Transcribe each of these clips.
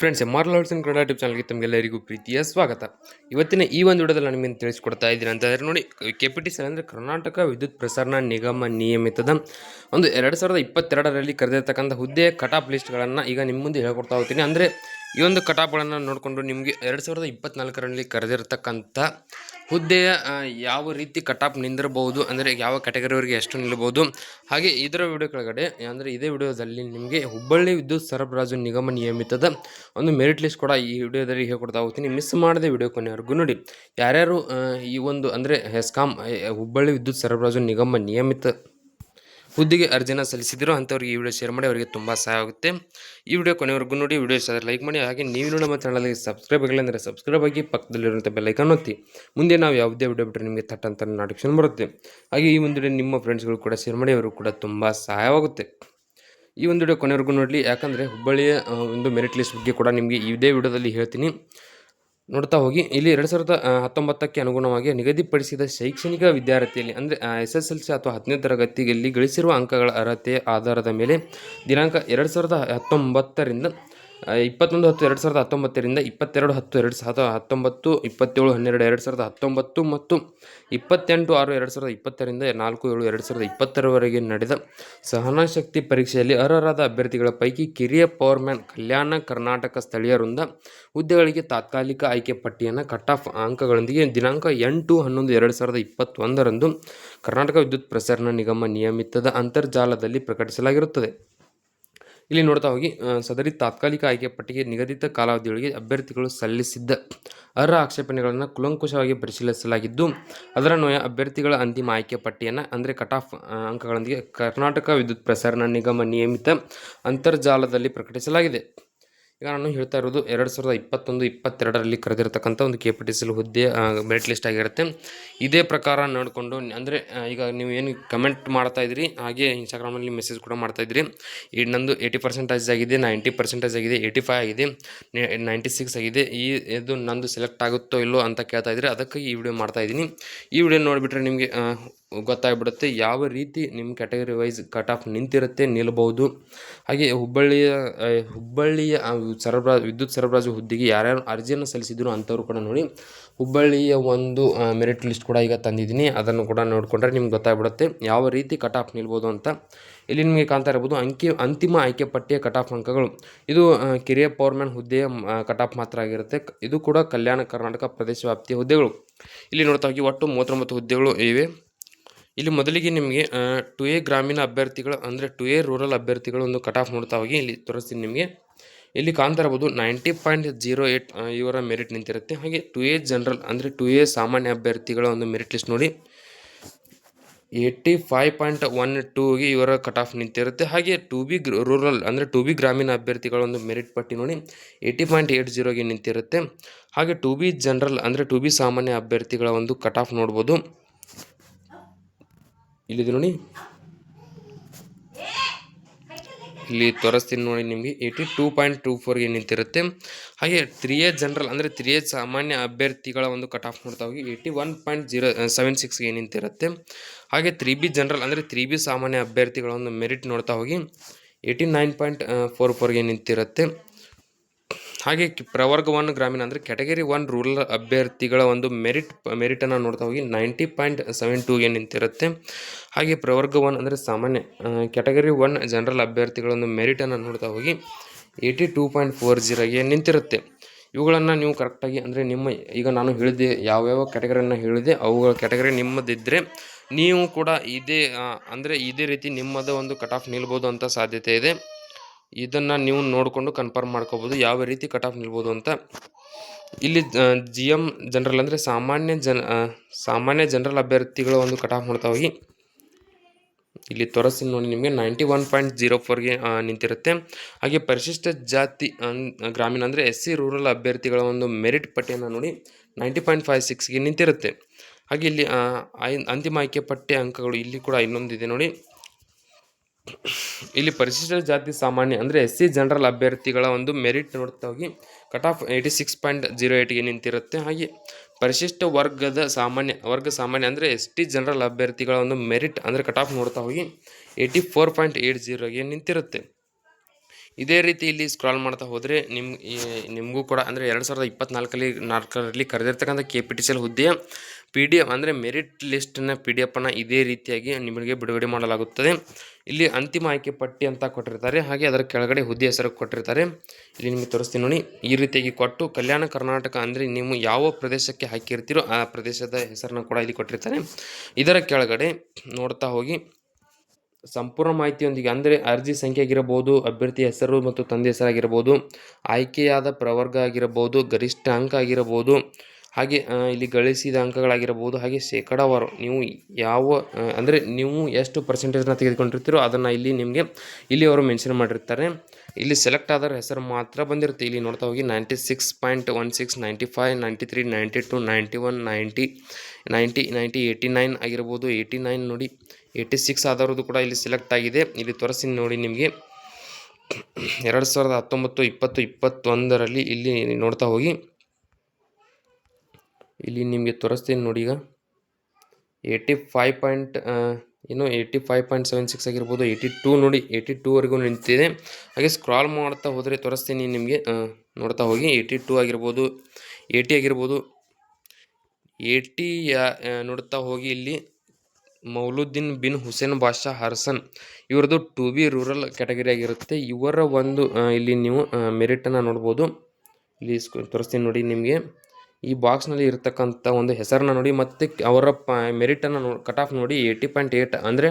Friends M R lads and Kannada tip ಚಾನಲ್ಗೆ ತಮಗೆಲ್ಲರಿಗೂ ಪ್ರೀತಿಯ ಸ್ವಾಗತ. ಇವತ್ತಿನ ಈ ಒಂದು ವಿಡಿಯೋದಲ್ಲಿ ನಾನು ನಿಮಗೆ ತಿಳಿಸ್ಕೊಡ್ತಾ ಇದ್ದೀನಿ ಅಂತಂದರೆ ನೋಡಿ ಕೆ ಪಿ ಟಿ ಸಿ ಅಂದರೆ ಕರ್ನಾಟಕ ವಿದ್ಯುತ್ ಪ್ರಸರಣ ನಿಗಮ ನಿಯಮಿತದ ಒಂದು ಎರಡು ಸಾವಿರದ ಇಪ್ಪತ್ತೆರಡರಲ್ಲಿ ಕರೆದಿರ್ತಕ್ಕಂಥ ಹುದ್ದೆ ಕಟಾಪ್ ಲಿಸ್ಟ್ಗಳನ್ನು ಈಗ ನಿಮ್ಮ ಮುಂದೆ ಹೇಳ್ಕೊಡ್ತಾ ಹೋಗ್ತೀನಿ. ಅಂದರೆ ಈ ಒಂದು ಕಟಾಪ್ಗಳನ್ನು ನೋಡಿಕೊಂಡು ನಿಮಗೆ ಎರಡು ಸಾವಿರದ ಇಪ್ಪತ್ನಾಲ್ಕರಲ್ಲಿ ಕರೆದಿರ್ತಕ್ಕಂಥ ಹುದ್ದೆಯ ಯಾವ ರೀತಿ ಕಟಾಪ್ ನಿಂದಿರಬಹುದು, ಅಂದರೆ ಯಾವ ಕ್ಯಾಟಗರಿವರೆಗೆ ಎಷ್ಟು ನಿಲ್ಲಬಹುದು ಹಾಗೆ ಇದರ ವಿಡಿಯೋ ಕೆಳಗಡೆ ಅಂದರೆ ಇದೇ ವಿಡಿಯೋದಲ್ಲಿ ನಿಮಗೆ ಹುಬ್ಬಳ್ಳಿ ವಿದ್ಯುತ್ ಸರಬರಾಜು ನಿಗಮ ನಿಯಮಿತದ ಒಂದು ಮೆರಿಟ್ ಲಿಸ್ಟ್ ಕೂಡ ಈ ವಿಡಿಯೋದಲ್ಲಿ ಹೇಳ್ಕೊಡ್ತಾ ಹೋಗ್ತೀನಿ. ಮಿಸ್ ಮಾಡದೆ ವಿಡಿಯೋ ಕೊನೆಯವರೆಗೂ ನೋಡಿ. ಯಾರ್ಯಾರು ಈ ಒಂದು, ಅಂದರೆ, ಹೆಸ್ಕಾಂ ಹುಬ್ಬಳ್ಳಿ ವಿದ್ಯುತ್ ಸರಬರಾಜು ನಿಗಮ ನಿಯಮಿತ ಹುದ್ದೆಗೆ ಅರ್ಜಿನ ಸಲ್ಲಿಸಿದ್ರು ಅಂಥವ್ರಿಗೆ ಈ ವಿಡಿಯೋ ಶೇರ್ ಮಾಡಿ ಅವರಿಗೆ ತುಂಬ ಸಹಾಯ ಆಗುತ್ತೆ. ಈ ವಿಡಿಯೋ ಕೊನೆವರೆಗೂ ನೋಡಿ ವಿಡಿಯೋ ಇಷ್ಟ ಲೈಕ್ ಮಾಡಿ, ಹಾಗೆ ನೀವು ನಮ್ಮ ಚಾನಲ್ಗೆ ಸಬ್ಸ್ಕ್ರೈಬ್ ಆಗಿಲ್ಲ ಅಂದರೆ ಸಬ್ಸ್ಕ್ರೈಬ್ ಆಗಿ ಪಕ್ಕದಲ್ಲಿರುವಂಥ ಬೆಲ್ಲೈಕನ್ ಒತ್ತಿ. ಮುಂದೆ ನಾವು ಯಾವುದೇ ವಿಡಿಯೋ ಬಿಟ್ಟರೆ ನಿಮಗೆ ತಟ್ಟಂತ ಅಂತ ಬರುತ್ತೆ. ಹಾಗೆ ಈ ಒಂದು ವಿಡಿಯೋ ನಿಮ್ಮ ಫ್ರೆಂಡ್ಸ್ಗಳು ಕೂಡ ಶೇರ್ ಮಾಡಿ ಅವರು ಕೂಡ ತುಂಬ ಸಹಾಯವಾಗುತ್ತೆ. ಈ ಒಂದು ವಿಡಿಯೋ ಕೊನೆವರೆಗೂ ನೋಡಲಿ. ಯಾಕಂದರೆ ಹುಬ್ಬಳ್ಳಿಯ ಒಂದು ಮೆರಿಟ್ ಲಿಸ್ಟ್ ಬಗ್ಗೆ ಕೂಡ ನಿಮಗೆ ಇದೇ ವಿಡಿಯೋದಲ್ಲಿ ಹೇಳ್ತೀನಿ. ನೋಡ್ತಾ ಹೋಗಿ. ಇಲ್ಲಿ ಎರಡು ಸಾವಿರದ ಹತ್ತೊಂಬತ್ತಕ್ಕೆ ಅನುಗುಣವಾಗಿ ನಿಗದಿಪಡಿಸಿದ ಶೈಕ್ಷಣಿಕ ವಿದ್ಯಾರ್ಥಿಯಲ್ಲಿ, ಅಂದರೆ ಎಸ್ ಎಸ್ ಎಲ್ ಸಿ ಅಥವಾ ಹತ್ತನೇ ತರಗತಿಯಲ್ಲಿ ಗಳಿಸಿರುವ ಅಂಕಗಳ ಅರ್ಹತೆಯ ಆಧಾರದ ಮೇಲೆ ದಿನಾಂಕ ಎರಡು ಸಾವಿರದ ಹತ್ತೊಂಬತ್ತರಿಂದ ಇಪ್ಪತ್ತೊಂದು ಹತ್ತು ಎರಡು ಸಾವಿರದ ಹತ್ತೊಂಬತ್ತರಿಂದ ಇಪ್ಪತ್ತೆರಡು ಹತ್ತು ಎರಡು ಸಾವಿರದ ಹತ್ತೊಂಬತ್ತು, ಇಪ್ಪತ್ತೇಳು ಹನ್ನೆರಡು ಎರಡು ಸಾವಿರದ ಹತ್ತೊಂಬತ್ತು ಮತ್ತು ಇಪ್ಪತ್ತೆಂಟು ಆರು ಎರಡು ಸಾವಿರದ ಇಪ್ಪತ್ತರಿಂದ ನಾಲ್ಕು ಏಳು ಎರಡು ಸಾವಿರದ ಇಪ್ಪತ್ತರವರೆಗೆ ನಡೆದ ಸಹನಾಶಕ್ತಿ ಪರೀಕ್ಷೆಯಲ್ಲಿ ಅರ್ಹರಾದ ಅಭ್ಯರ್ಥಿಗಳ ಪೈಕಿ ಕಿರಿಯ ಪವರ್ಮ್ಯಾನ್ ಕಲ್ಯಾಣ ಕರ್ನಾಟಕ ಸ್ಥಳೀಯ ವೃಂದ ಹುದ್ದೆಗಳಿಗೆ ತಾತ್ಕಾಲಿಕ ಆಯ್ಕೆ ಪಟ್ಟಿಯನ್ನು ಕಟ್ ಆಫ್ ಅಂಕಗಳೊಂದಿಗೆ ದಿನಾಂಕ ಎಂಟು ಹನ್ನೊಂದು ಎರಡು ಸಾವಿರದ ಇಪ್ಪತ್ತೊಂದರಂದು ಕರ್ನಾಟಕ ವಿದ್ಯುತ್ ಪ್ರಸರಣ ನಿಗಮ ನಿಯಮಿತದ ಅಂತರ್ಜಾಲದಲ್ಲಿ ಪ್ರಕಟಿಸಲಾಗಿರುತ್ತದೆ. ಇಲ್ಲಿ ನೋಡ್ತಾ ಹೋಗಿ ಸದರಿ ತಾತ್ಕಾಲಿಕ ಆಯ್ಕೆ ಪಟ್ಟಿಗೆ ನಿಗದಿತ ಕಾಲಾವಧಿಯೊಳಗೆ ಅಭ್ಯರ್ಥಿಗಳು ಸಲ್ಲಿಸಿದ್ದ ಅರ್ಹ ಆಕ್ಷೇಪಣೆಗಳನ್ನು ಕುಲಂಕುಷವಾಗಿ ಪರಿಶೀಲಿಸಲಾಗಿದ್ದು ಅದರನ್ವಯ ಅಭ್ಯರ್ಥಿಗಳ ಅಂತಿಮ ಆಯ್ಕೆ ಪಟ್ಟಿಯನ್ನು, ಅಂದರೆ ಕಟ್ ಆಫ್ ಅಂಕಗಳೊಂದಿಗೆ ಕರ್ನಾಟಕ ವಿದ್ಯುತ್ ಪ್ರಸರಣ ನಿಗಮ ನಿಯಮಿತ ಅಂತರ್ಜಾಲದಲ್ಲಿ ಪ್ರಕಟಿಸಲಾಗಿದೆ. ಈಗ ನಾನು ಹೇಳ್ತಾ ಇರೋದು ಎರಡು ಸಾವಿರದ ಇಪ್ಪತ್ತೊಂದು, ಇಪ್ಪತ್ತೆರಡರಲ್ಲಿ ಕರೆದಿರತಕ್ಕಂಥ ಒಂದು ಕೆ ಪಿ ಟಿ ಸಿಲ್ ಹುದ್ದೆ ಮೆರಿಟ್ ಲಿಸ್ಟ್ ಆಗಿರುತ್ತೆ. ಇದೇ ಪ್ರಕಾರ ನೋಡಿಕೊಂಡು, ಅಂದರೆ ಈಗ ನೀವು ಏನು ಕಮೆಂಟ್ ಮಾಡ್ತಾ ಇದ್ರಿ ಹಾಗೆ ಇನ್ಸ್ಟಾಗ್ರಾಮಲ್ಲಿ ಮೆಸೇಜ್ ಕೂಡ ಮಾಡ್ತಾ ಇದ್ರಿ ಈ ನಂದು ಏಯ್ಟಿ ಪರ್ಸೆಂಟೇಜ್ ಆಗಿದೆ ನೈಂಟಿ ಪರ್ಸೆಂಟೇಜ್ ಆಗಿದೆ ಏಯ್ಟಿ ಫೈವ್ ಆಗಿದೆ ನೈಂಟಿ ಸಿಕ್ಸ್ ಆಗಿದೆ. ಈ, ಇದು ನಂದು ಸೆಲೆಕ್ಟ್ ಆಗುತ್ತೋ ಇಲ್ಲೋ ಅಂತ ಕೇಳ್ತಾ ಇದ್ರಿ ಅದಕ್ಕೆ ಈ ವಿಡಿಯೋ ಮಾಡ್ತಾ ಇದ್ದೀನಿ. ಈ ವಿಡಿಯೋ ನೋಡಿಬಿಟ್ರೆ ನಿಮಗೆ ಗೊತ್ತಾಗ್ಬಿಡುತ್ತೆ ಯಾವ ರೀತಿ ನಿಮ್ಮ ಕ್ಯಾಟಗರಿ ವೈಸ್ ಕಟ್ ಆಫ್ ನಿಂತಿರುತ್ತೆ ನಿಲ್ಬಹುದು ಹಾಗೆ ಹುಬ್ಬಳ್ಳಿಯ ಹುಬ್ಬಳ್ಳಿಯ ಆ, ಸರಬರಾ ವಿದ್ಯುತ್ ಸರಬರಾಜು ಹುದ್ದೆಗೆ ಯಾರ್ಯಾರು ಅರ್ಜಿಯನ್ನು ಸಲ್ಲಿಸಿದ್ರು ಅಂಥವ್ರು ಕೂಡ ನೋಡಿ ಹುಬ್ಬಳ್ಳಿಯ ಒಂದು ಮೆರಿಟ್ ಲಿಸ್ಟ್ ಕೂಡ ಈಗ ತಂದಿದ್ದೀನಿ. ಅದನ್ನು ಕೂಡ ನೋಡಿಕೊಂಡ್ರೆ ನಿಮ್ಗೆ ಗೊತ್ತಾಗ್ಬಿಡುತ್ತೆ ಯಾವ ರೀತಿ ಕಟ್ ಆಫ್ ನಿಲ್ಬೋದು ಅಂತ. ಇಲ್ಲಿ ನಿಮಗೆ ಕಾಣ್ತಾ ಇರ್ಬೋದು ಅಂಕಿ ಅಂತಿಮ ಆಯ್ಕೆ ಪಟ್ಟಿಯ ಕಟ್ ಆಫ್ ಅಂಕಗಳು. ಇದು ಕಿರಿಯ ಪವರ್ಮ್ಯಾನ್ ಹುದ್ದೆಯ ಕಟ್ ಆಫ್ ಮಾತ್ರ ಆಗಿರುತ್ತೆ. ಇದು ಕೂಡ ಕಲ್ಯಾಣ ಕರ್ನಾಟಕ ಪ್ರದೇಶ ವ್ಯಾಪ್ತಿಯ ಹುದ್ದೆಗಳು. ಇಲ್ಲಿ ನೋಡ್ತಾ ಹೋಗಿ ಒಟ್ಟು ಮೂವತ್ತೊಂಬತ್ತು ಹುದ್ದೆಗಳು ಇವೆ. ಇಲ್ಲಿ ಮೊದಲಿಗೆ ನಿಮಗೆ ಟು ಎ ಗ್ರಾಮೀಣ ಅಭ್ಯರ್ಥಿಗಳು ಅಂದರೆ ಟು ಎ ರೂರಲ್ ಅಭ್ಯರ್ಥಿಗಳು ಒಂದು ಕಟ್ ಆಫ್ ನೋಡ್ತಾ ಹೋಗಿ, ಇಲ್ಲಿ ತೋರಿಸ್ತೀನಿ ನಿಮಗೆ. ಇಲ್ಲಿ ಕಾಣ್ತಾ ಇರ್ಬೋದು ನೈಂಟಿ ಪಾಯಿಂಟ್ ಜೀರೋ ಏಯ್ಟ್ ಇವರ ಮೆರಿಟ್ ನಿಂತಿರುತ್ತೆ. ಹಾಗೆ ಟು ಎ ಜನರಲ್ ಅಂದರೆ ಟು ಎ ಸಾಮಾನ್ಯ ಅಭ್ಯರ್ಥಿಗಳ ಒಂದು ಮೆರಿಟ್ ಲಿಸ್ಟ್ ನೋಡಿ. ಏಯ್ಟಿ ಫೈವ್ ಪಾಯಿಂಟ್ ಒನ್ ಟೂಗೆ ಇವರ ಕಟ್ ಆಫ್ ನಿಂತಿರುತ್ತೆ. ಹಾಗೆ ಟು ಬಿ ರೂರಲ್ ಅಂದರೆ ಟು ಬಿ ಗ್ರಾಮೀಣ ಅಭ್ಯರ್ಥಿಗಳ ಒಂದು ಮೆರಿಟ್ ಪಟ್ಟಿ ನೋಡಿ ಏಯ್ಟಿ ಪಾಯಿಂಟ್ ಏಯ್ಟ್ ಜೀರೋಗೆ ನಿಂತಿರುತ್ತೆ. ಹಾಗೆ ಟು ಬಿ ಜನರಲ್ ಅಂದರೆ ಟು ಬಿ ಸಾಮಾನ್ಯ ಅಭ್ಯರ್ಥಿಗಳ ಒಂದು ಕಟ್ ಆಫ್ ನೋಡ್ಬೋದು. ಇಲ್ಲಿದೆ ನೋಡಿ. ಇಲ್ಲಿ ತೋರಿಸ್ತೀನಿ ನೋಡಿ ನಿಮಗೆ. ಏಯ್ಟಿ ಟೂ ಪಾಯಿಂಟ್ ಟೂ ಫೋರ್ಗೆ ನಿಂತಿರುತ್ತೆ. ಹಾಗೆ ತ್ರೀ ಎ ಜನರಲ್ ಅಂದರೆ ತ್ರೀ ಎ ಸಾಮಾನ್ಯ ಅಭ್ಯರ್ಥಿಗಳ ಒಂದು ಕಟ್ ಆಫ್ ನೋಡ್ತಾ ಹೋಗಿ. Eighty one point zero seven ಸಿಕ್ಸ್ಗೆ ನಿಂತಿರುತ್ತೆ. ಹಾಗೆ ತ್ರೀ ಬಿ ಜನರಲ್ ಅಂದರೆ ತ್ರೀ ಬಿ ಸಾಮಾನ್ಯ ಅಭ್ಯರ್ಥಿಗಳ ಒಂದು ಮೆರಿಟ್ ನೋಡ್ತಾ ಹೋಗಿ. ಏಯ್ಟಿ ನೈನ್ ಪಾಯಿಂಟ್ ಫೋರ್ ಫೋರ್ಗೆ ನಿಂತಿರುತ್ತೆ. ಹಾಗೆ ಪ್ರವರ್ಗ ಒನ್ ಗ್ರಾಮೀಣ ಅಂದರೆ ಕ್ಯಾಟಗರಿ ಒನ್ ರೂರಲ್ ಅಭ್ಯರ್ಥಿಗಳ ಒಂದು ಮೆರಿಟ್ ಮೆರಿಟನ್ನು ನೋಡ್ತಾ ಹೋಗಿ ನೈಂಟಿ ಪಾಯಿಂಟ್ ಸೆವೆನ್ ಟೂಗೆ ನಿಂತಿರುತ್ತೆ. ಹಾಗೆ ಪ್ರವರ್ಗ ಒನ್ ಅಂದರೆ ಸಾಮಾನ್ಯ ಕ್ಯಾಟಗರಿ ಒನ್ ಜನರಲ್ ಅಭ್ಯರ್ಥಿಗಳ ಒಂದು ಮೆರಿಟನ್ನು ನೋಡ್ತಾ ಹೋಗಿ ಏಯ್ಟಿ ಟೂ ಪಾಯಿಂಟ್ ಫೋರ್ ಜೀರೋಗೆ ನಿಂತಿರುತ್ತೆ. ಇವುಗಳನ್ನು ನೀವು ಕರೆಕ್ಟಾಗಿ ಅಂದರೆ ನಿಮ್ಮ, ಈಗ ನಾನು ಹೇಳಿದೆ ಯಾವ್ಯಾವ ಕ್ಯಾಟಗರಿಯನ್ನು ಹೇಳಿದೆ ಅವುಗಳ ಕ್ಯಾಟಗರಿ ನಿಮ್ಮದಿದ್ದರೆ ನೀವು ಕೂಡ ಇದೇ ಅಂದರೆ ಇದೇ ರೀತಿ ನಿಮ್ಮದೇ ಒಂದು ಕಟ್ ಆಫ್ ನಿಲ್ಬೋದು ಅಂತ ಸಾಧ್ಯತೆ ಇದೆ. ಇದನ್ನು ನೀವು ನೋಡಿಕೊಂಡು ಕನ್ಫರ್ಮ್ ಮಾಡ್ಕೋಬೋದು, ಯಾವ ರೀತಿ ಕಟ್ ಆಫ್ ನಿಲ್ಬೋದು ಅಂತ. ಇಲ್ಲಿ ಜಿ ಎಂ ಜನರಲ್ ಅಂದರೆ ಸಾಮಾನ್ಯ ಜನ ಸಾಮಾನ್ಯ ಜನರಲ್ ಅಭ್ಯರ್ಥಿಗಳ ಒಂದು ಕಟ್ ಆಫ್ ಮಾಡ್ತಾ ಹೋಗಿ. ಇಲ್ಲಿ ತೋರಿಸಿ ನೋಡಿ ನಿಮಗೆ ನೈಂಟಿ ಒನ್ ಪಾಯಿಂಟ್ ಜೀರೋ ಫೋರ್ಗೆ ನಿಂತಿರುತ್ತೆ. ಹಾಗೆ ಪರಿಶಿಷ್ಟ ಜಾತಿ ಗ್ರಾಮೀಣ ಅಂದರೆ ಎಸ್ ಸಿ ರೂರಲ್ ಅಭ್ಯರ್ಥಿಗಳ ಒಂದು ಮೆರಿಟ್ ಪಟ್ಟಿಯನ್ನು ನೋಡಿ ನೈಂಟಿ ಪಾಯಿಂಟ್ ಫೈವ್ ಸಿಕ್ಸ್ಗೆ ನಿಂತಿರುತ್ತೆ. ಹಾಗೆ ಇಲ್ಲಿ ಅಂತಿಮ ಆಯ್ಕೆ ಪಟ್ಟಿ ಅಂಕಗಳು ಇಲ್ಲಿ ಕೂಡ ಇನ್ನೊಂದಿದೆ ನೋಡಿ. ಇಲ್ಲಿ ಪರಿಶಿಷ್ಟ ಜಾತಿ ಸಾಮಾನ್ಯ ಅಂದರೆ ಎಸ್ ಸಿ ಜನರಲ್ ಅಭ್ಯರ್ಥಿಗಳ ಒಂದು ಮೆರಿಟ್ ನೋಡ್ತಾ ಹೋಗಿ. Cut off eighty six point zero ಏಯ್ಟ್ಗೆ ನಿಂತಿರುತ್ತೆ. ಹಾಗೆ ಪರಿಶಿಷ್ಟ ವರ್ಗದ ಸಾಮಾನ್ಯ, ವರ್ಗ ಸಾಮಾನ್ಯ ಅಂದರೆ ಎಸ್ ಟಿ ಜನರಲ್ ಅಭ್ಯರ್ಥಿಗಳ ಒಂದು ಮೆರಿಟ್ ಅಂದರೆ ಕಟ್ ಆಫ್ ನೋಡ್ತಾ ಹೋಗಿ ಏಯ್ಟಿ ಫೋರ್ ಪಾಯಿಂಟ್ ಏಯ್ಟ್ ಜೀರೋಗೆ ನಿಂತಿರುತ್ತೆ. ಇದೇ ರೀತಿ ಇಲ್ಲಿ ಸ್ಕ್ರಾಲ್ ಮಾಡ್ತಾ ಹೋದರೆ ನಿಮ್ಮ ನಿಮಗೂ ಕೂಡ ಅಂದರೆ ಎರಡು ಸಾವಿರದ ಇಪ್ಪತ್ನಾಲ್ಕಲ್ಲಿ, ನಾಲ್ಕರಲ್ಲಿ ಕರೆದಿರ್ತಕ್ಕಂಥ K P T C L ಹುದ್ದೆಯ ಪಿ ಡಿ ಎಫ್ ಅಂದರೆ ಮೆರಿಟ್ ಲಿಸ್ಟನ್ನು ಪಿ ಡಿ ಎಫನ್ನು ಇದೇ ರೀತಿಯಾಗಿ ನಿಮಗೆ ಬಿಡುಗಡೆ ಮಾಡಲಾಗುತ್ತದೆ. ಇಲ್ಲಿ ಅಂತಿಮ ಆಯ್ಕೆ ಪಟ್ಟಿ ಅಂತ ಕೊಟ್ಟಿರ್ತಾರೆ. ಹಾಗೆ ಅದರ ಕೆಳಗಡೆ ಹುದ್ದೆ ಹೆಸರು ಕೊಟ್ಟಿರ್ತಾರೆ. ಇಲ್ಲಿ ನಿಮಗೆ ತೋರಿಸ್ತೀನಿ ನೋಡಿ. ಈ ರೀತಿಯಾಗಿ ಕೊಟ್ಟು ಕಲ್ಯಾಣ ಕರ್ನಾಟಕ ಅಂದರೆ ನೀವು ಯಾವ ಪ್ರದೇಶಕ್ಕೆ ಹಾಕಿರ್ತೀರೋ ಆ ಪ್ರದೇಶದ ಹೆಸರನ್ನು ಕೂಡ ಇಲ್ಲಿ ಕೊಟ್ಟಿರ್ತಾರೆ. ಇದರ ಕೆಳಗಡೆ ನೋಡ್ತಾ ಹೋಗಿ. ಸಂಪೂರ್ಣ ಮಾಹಿತಿಯೊಂದಿಗೆ ಅಂದರೆ ಅರ್ಜಿ ಸಂಖ್ಯೆ ಆಗಿರಬಹುದು ಅಭ್ಯರ್ಥಿ ಹೆಸರು ಮತ್ತು ತಂದೆ ಹೆಸರಾಗಿರ್ಬೋದು, ಆಯ್ಕೆಯಾದ ಪ್ರವರ್ಗ ಆಗಿರಬಹುದು ಗರಿಷ್ಠ ಅಂಕ ಆಗಿರಬಹುದು ಹಾಗೆ ಇಲ್ಲಿ ಗಳಿಸಿದ ಅಂಕಗಳಾಗಿರಬಹುದು. ಹಾಗೆ ಶೇಕಡಾವಾರು ನೀವು ಯಾವ ಅಂದರೆ ನೀವು ಎಷ್ಟು ಪರ್ಸೆಂಟೇಜ್ನ ತೆಗೆದುಕೊಂಡಿರ್ತೀರೋ ಅದನ್ನು ಇಲ್ಲಿ ನಿಮಗೆ ಇಲ್ಲಿ ಅವರು ಮೆನ್ಷನ್ ಮಾಡಿರ್ತಾರೆ. ಇಲ್ಲಿ ಸೆಲೆಕ್ಟ್ ಆದರ ಹೆಸರು ಮಾತ್ರ ಬಂದಿರುತ್ತೆ. ಇಲ್ಲಿ ನೋಡ್ತಾ ಹೋಗಿ ninety six point one six ninety five ninety three ninety two ninety one ninety ninety ninety eighty nine ಆಗಿರ್ಬೋದು ಏಯ್ಟಿ ನೈನ್ ನೋಡಿ ಏಯ್ಟಿ ಸಿಕ್ಸ್ ಆದವ್ರದ್ದು ಕೂಡ ಇಲ್ಲಿ ಸೆಲೆಕ್ಟ್ ಆಗಿದೆ. ಇಲ್ಲಿ ತೋರಿಸಿ ನೋಡಿ ನಿಮಗೆ. ಎರಡು ಸಾವಿರದ ಹತ್ತೊಂಬತ್ತು, ಇಪ್ಪತ್ತು, ಇಪ್ಪತ್ತೊಂದರಲ್ಲಿ ಇಲ್ಲಿ ನೋಡ್ತಾ ಹೋಗಿ ಇಲ್ಲಿ ನಿಮಗೆ ತೋರಿಸ್ತೀನಿ ನೋಡಿ ಈಗ. ಏಯ್ಟಿ ಫೈವ್ ಪಾಯಿಂಟ್ ಏನು eighty five point seven six ಆಗಿರ್ಬೋದು ಏಯ್ಟಿ ಟೂ ನೋಡಿ ಏಯ್ಟಿ ಟೂವರೆಗೂ ನಿಂತಿದೆ. ಹಾಗೆ ಸ್ಕ್ರಾಲ್ ಮಾಡ್ತಾ ಹೋದರೆ ತೋರಿಸ್ತೀನಿ ನಿಮಗೆ ನೋಡ್ತಾ ಹೋಗಿ. ಏಯ್ಟಿ ಟೂ ಆಗಿರ್ಬೋದು ಏಯ್ಟಿ ಆಗಿರ್ಬೋದು ಏಯ್ಟಿ ನೋಡ್ತಾ ಹೋಗಿ ಇಲ್ಲಿ. ಮೌಲುದ್ದೀನ್ ಬಿನ್ ಹುಸೇನ್ ಬಾಷಾ ಹರ್ಸನ್, ಇವ್ರದ್ದು ಟು ಬಿ ರೂರಲ್ ಕ್ಯಾಟಗರಿ ಆಗಿರುತ್ತೆ. ಇವರ ಒಂದು ಇಲ್ಲಿ ನೀವು ಮೆರಿಟನ್ನು ನೋಡ್ಬೋದು. ಇಲ್ಲಿ ತೋರಿಸ್ತೀನಿ ನೋಡಿ ನಿಮಗೆ. ಈ ಬಾಕ್ಸ್ನಲ್ಲಿ ಇರತಕ್ಕಂಥ ಒಂದು ಹೆಸರನ್ನ ನೋಡಿ ಮತ್ತು ಅವರ ಪ ಮೆರಿಟನ್ನು ನೋ ಕಟ್ ಆಫ್ ನೋಡಿ ಏಯ್ಟಿ ಪಾಯಿಂಟ್ ಏಯ್ಟ್ ಅಂದರೆ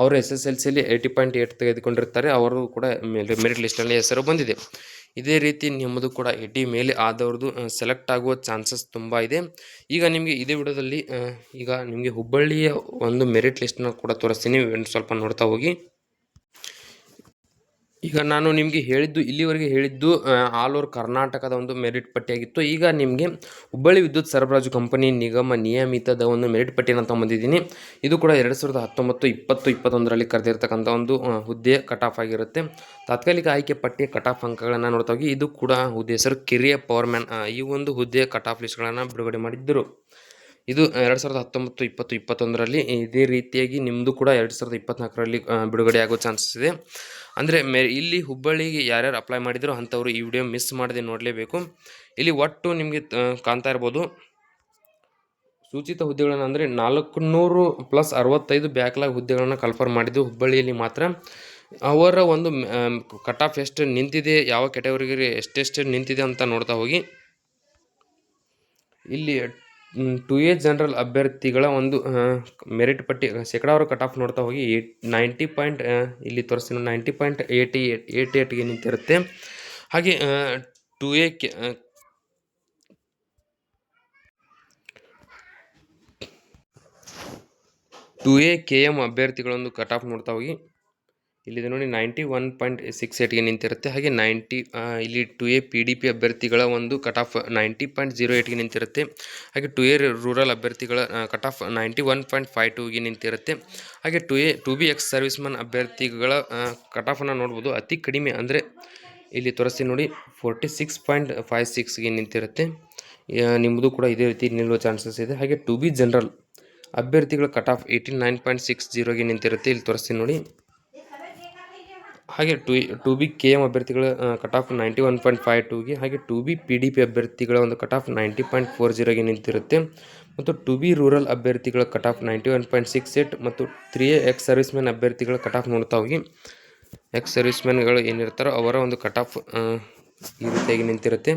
ಅವರು S S L C eighty point eight ತೆಗೆದುಕೊಂಡಿರ್ತಾರೆ. ಅವರು ಕೂಡ ಮೆರಿಟ್ ಲಿಸ್ಟಲ್ಲಿ ಹೆಸರು ಬಂದಿದೆ. ಇದೇ ರೀತಿ ನಿಮ್ಮದು ಕೂಡ ಏಯ್ಟಿ ಮೇಲೆ ಆದವ್ರದ್ದು ಸೆಲೆಕ್ಟ್ ಆಗುವ ಚಾನ್ಸಸ್ ತುಂಬ ಇದೆ. ಈಗ ನಿಮಗೆ ಇದೇ ವಿಡಿಯೋದಲ್ಲಿ ಈಗ ನಿಮಗೆ ಹುಬ್ಬಳ್ಳಿಯ ಒಂದು ಮೆರಿಟ್ ಲಿಸ್ಟನ್ನ ಕೂಡ ತೋರಿಸ್ತೀನಿ. ಸ್ವಲ್ಪ ನೋಡ್ತಾ ಹೋಗಿ. ಈಗ ನಾನು ನಿಮಗೆ ಹೇಳಿದ್ದು, ಇಲ್ಲಿವರೆಗೆ ಹೇಳಿದ್ದು ಆಲ್ ಓವರ್ ಕರ್ನಾಟಕದ ಒಂದು ಮೆರಿಟ್ ಪಟ್ಟಿಯಾಗಿತ್ತು. ಈಗ ನಿಮಗೆ ಹುಬ್ಬಳ್ಳಿ ವಿದ್ಯುತ್ ಸರಬರಾಜು ಕಂಪನಿ ನಿಗಮ ನಿಯಮಿತದ ಒಂದು ಮೆರಿಟ್ ಪಟ್ಟಿಯನ್ನು ತಗೊಂಬಂದಿದ್ದೀನಿ. ಇದು ಕೂಡ ಎರಡು ಸಾವಿರದ ಹತ್ತೊಂಬತ್ತು, ಇಪ್ಪತ್ತು, ಇಪ್ಪತ್ತೊಂದರಲ್ಲಿ ಕರೆದಿರ್ತಕ್ಕಂಥ ಒಂದು ಹುದ್ದೆ ಕಟ್ ಆಫ್ ಆಗಿರುತ್ತೆ. ತಾತ್ಕಾಲಿಕ ಆಯ್ಕೆ ಪಟ್ಟಿಯ ಕಟ್ ಆಫ್ ಅಂಕಗಳನ್ನು ನೋಡ್ತಾ ಹೋಗಿ, ಇದು ಕೂಡ ಹುದ್ದೆ ಹೆಸರು ಕಿರಿಯ ಪವರ್ ಮ್ಯಾನ್ ಈ ಒಂದು ಹುದ್ದೆಯ ಕಟ್ ಆಫ್ ಲಿಸ್ಟ್ಗಳನ್ನು ಬಿಡುಗಡೆ ಮಾಡಿದ್ದರು. ಇದು ಎರಡು ಸಾವಿರದ ಹತ್ತೊಂಬತ್ತು, ಇಪ್ಪತ್ತು, ಇಪ್ಪತ್ತೊಂದರಲ್ಲಿ ಇದೇ ರೀತಿಯಾಗಿ ನಿಮ್ಮದು ಕೂಡ ಎರಡು ಸಾವಿರದ ಇಪ್ಪತ್ತ್ನಾಲ್ಕರಲ್ಲಿ ಬಿಡುಗಡೆ ಆಗೋ ಚಾನ್ಸಸ್ ಇದೆ. ಅಂದರೆ, ಮೆ, ಇಲ್ಲಿ ಹುಬ್ಬಳ್ಳಿಗೆ ಯಾರ್ಯಾರು ಅಪ್ಲೈ ಮಾಡಿದ್ರು ಅಂಥವ್ರು ಈ ವಿಡಿಯೋ ಮಿಸ್ ಮಾಡದೆ ನೋಡಲೇಬೇಕು. ಇಲ್ಲಿ ಒಟ್ಟು ನಿಮಗೆ ಕಾಣ್ತಾ ಇರ್ಬೋದು. ಸೂಚಿತ ಹುದ್ದೆಗಳನ್ನು ಅಂದರೆ ನಾಲ್ಕುನೂರು ಪ್ಲಸ್ ಅರವತ್ತೈದು ಬ್ಯಾಕ್ಲಾಗ್ ಹುದ್ದೆಗಳನ್ನು ಕನ್ಫರ್ಮ್ ಮಾಡಿದ್ದು ಹುಬ್ಬಳ್ಳಿಯಲ್ಲಿ ಮಾತ್ರ. ಅವರ ಒಂದು ಕಟ್ ಆಫ್ ಎಷ್ಟು ನಿಂತಿದೆ, ಯಾವ ಕೆಟಗರಿಗೆ ಎಷ್ಟೆಷ್ಟು ನಿಂತಿದೆ ಅಂತ ನೋಡ್ತಾ ಹೋಗಿ. ಇಲ್ಲಿ ಟು ಎ ಜನರಲ್ ಅಭ್ಯರ್ಥಿಗಳ ಒಂದು ಮೆರಿಟ್ ಪಟ್ಟಿ, ಶೇಕಡಾವಾರು ಕಟ್ ಆಫ್ ನೋಡ್ತಾ ಹೋಗಿ ಏಟ್ ನೈಂಟಿ ಪಾಯಿಂಟ್ ಇಲ್ಲಿ ತೋರಿಸ್ತೀನಿ ninety point eighty eight eighty ಏಟ್ಗೆ ನಿಂತಿರುತ್ತೆ. ಹಾಗೆ two A K two A K M ಅಭ್ಯರ್ಥಿಗಳೊಂದು cut off ನೋಡ್ತಾ ಹೋಗಿ ಇಲ್ಲಿದೆ ನೋಡಿ ನೈಂಟಿ ಒನ್ ಪಾಯಿಂಟ್ ಸಿಕ್ಸ್ ಏಟ್ಗೆ ನಿಂತಿರುತ್ತೆ. ಹಾಗೆ ನೈಂಟಿ ಇಲ್ಲಿ two A P D P ಅಭ್ಯರ್ಥಿಗಳ ಒಂದು cut off ninety point zero ಏಟ್ಗೆ ನಿಂತಿರುತ್ತೆ. ಹಾಗೆ ಟು ಎ ರೂರಲ್ ಅಭ್ಯರ್ಥಿಗಳ cut off ninety one point five ಟೂಗೆ ನಿಂತಿರುತ್ತೆ. ಹಾಗೆ two A two B ex service man ಅಭ್ಯರ್ಥಿಗಳ ಕಟ್ ಆಫನ್ನು ನೋಡ್ಬೋದು. ಅತಿ ಕಡಿಮೆ ಅಂದರೆ ಇಲ್ಲಿ ತೋರಿಸ್ತೀನಿ ನೋಡಿ ಫೋರ್ಟಿ ಸಿಕ್ಸ್ ಪಾಯಿಂಟ್ ಫೈವ್ ಸಿಕ್ಸ್ಗೆ ನಿಂತಿರುತ್ತೆ. ನಿಮ್ಮದು ಕೂಡ ಇದೇ ರೀತಿ ನಿಲ್ಲುವ ಚಾನ್ಸಸ್ ಇದೆ. ಹಾಗೆ ಟು ಬಿ ಜನರಲ್ ಅಭ್ಯರ್ಥಿಗಳ cut off eighty nine point six ಜೀರೋಗೆ ನಿಂತಿರುತ್ತೆ. ಇಲ್ಲಿ ತೋರಿಸ್ತೀನಿ ನೋಡಿ. ಹಾಗೆ two two B K M ಅಭ್ಯರ್ಥಿಗಳ cut off ninety one point five ಟೂಗೆ ಹಾಗೆ two B P D P ಅಭ್ಯರ್ಥಿಗಳ ಒಂದು cut off ninety point four ಜೀರೋಗೆ ನಿಂತಿರುತ್ತೆ. ಮತ್ತು ಟು ಬಿ ರೂರಲ್ ಅಭ್ಯರ್ಥಿಗಳ cut off ninety one point six eight ಮತ್ತು three A ex man ಅಭ್ಯರ್ಥಿಗಳ cut off ನೋಡ್ತಾ ಹೋಗಿ ಎಕ್ಸ್ ಸರ್ವಿಸ್ ಮ್ಯಾನ್ಗಳು ಏನಿರ್ತಾರೋ ಅವರ ಒಂದು ಕಟ್ ಆಫ್ ಈ ರೀತಿಯಾಗಿ ನಿಂತಿರುತ್ತೆ.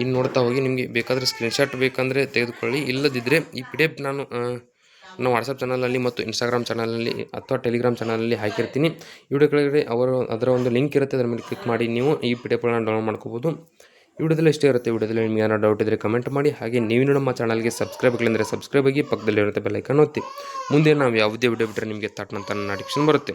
ಇನ್ನು ನೋಡ್ತಾ ಹೋಗಿ, ನಿಮಗೆ ಬೇಕಾದರೆ ಸ್ಕ್ರೀನ್ಶಾಟ್ ಬೇಕಂದರೆ ತೆಗೆದುಕೊಳ್ಳಿ. ಇಲ್ಲದಿದ್ದರೆ ಈ ಪಿ ಡಿ ನಾನು ಆ, ನನ್ನ ವಾಟ್ಸಪ್ ಚಾನಲಲ್ಲಿ ಮತ್ತು ಇನ್ಸ್ಟಾಗ್ರಾಮ್ ಚಾನಲಲ್ಲಿ ಅಥವಾ ಟೆಲಿಗ್ರಾಮ್ ಚಾನಲಲ್ಲಿ ಹಾಕಿರ್ತೀನಿ. ವಿಡಿಯೋ ಕೆಳಗಡೆ ಅವರು ಅದರ ಒಂದು ಲಿಂಕ್ ಇರುತ್ತೆ ಅದರ ಮೇಲೆ ಕ್ಲಿಕ್ ಮಾಡಿ ನೀವು ಈ ಪಿ ಡಿ ಡೌನ್ಲೋಡ್ ಮಾಡ್ಕೋಬೋದು. ವಿಡಿಯೋದಲ್ಲಿ ಇಷ್ಟೇ ಇರುತ್ತೆ ವಿಡಿಯೋದಲ್ಲಿ ನಿಮಗೆ ಏನಾದ್ರು ಡೌಟ್ ಇದ್ದರೆ ಕಮೆಂಟ್ ಮಾಡಿ. ಹಾಗೆ ನೀವು ನಮ್ಮ ಚಾನಲ್ಗೆ ಸಬ್ಸ್ಕ್ರೈಬ್ ಆಗಿಲ್ಲ ಸಬ್ಸ್ಕ್ರೈಬ್ ಆಗಿ ಪಕ್ಕದಲ್ಲಿರುತ್ತೆ ಬೆಲ್ಲೈಕನ್ ಒತ್ತಿ. ಮುಂದೆ ನಾವು ಯಾವುದೇ ವಿಡಿಯೋ ಬಿಟ್ಟರೆ ನಿಮಗೆ ತಟ್ಟನಂತ ನೋಟಿಫಿಕೇಶನ್ ಬರುತ್ತೆ.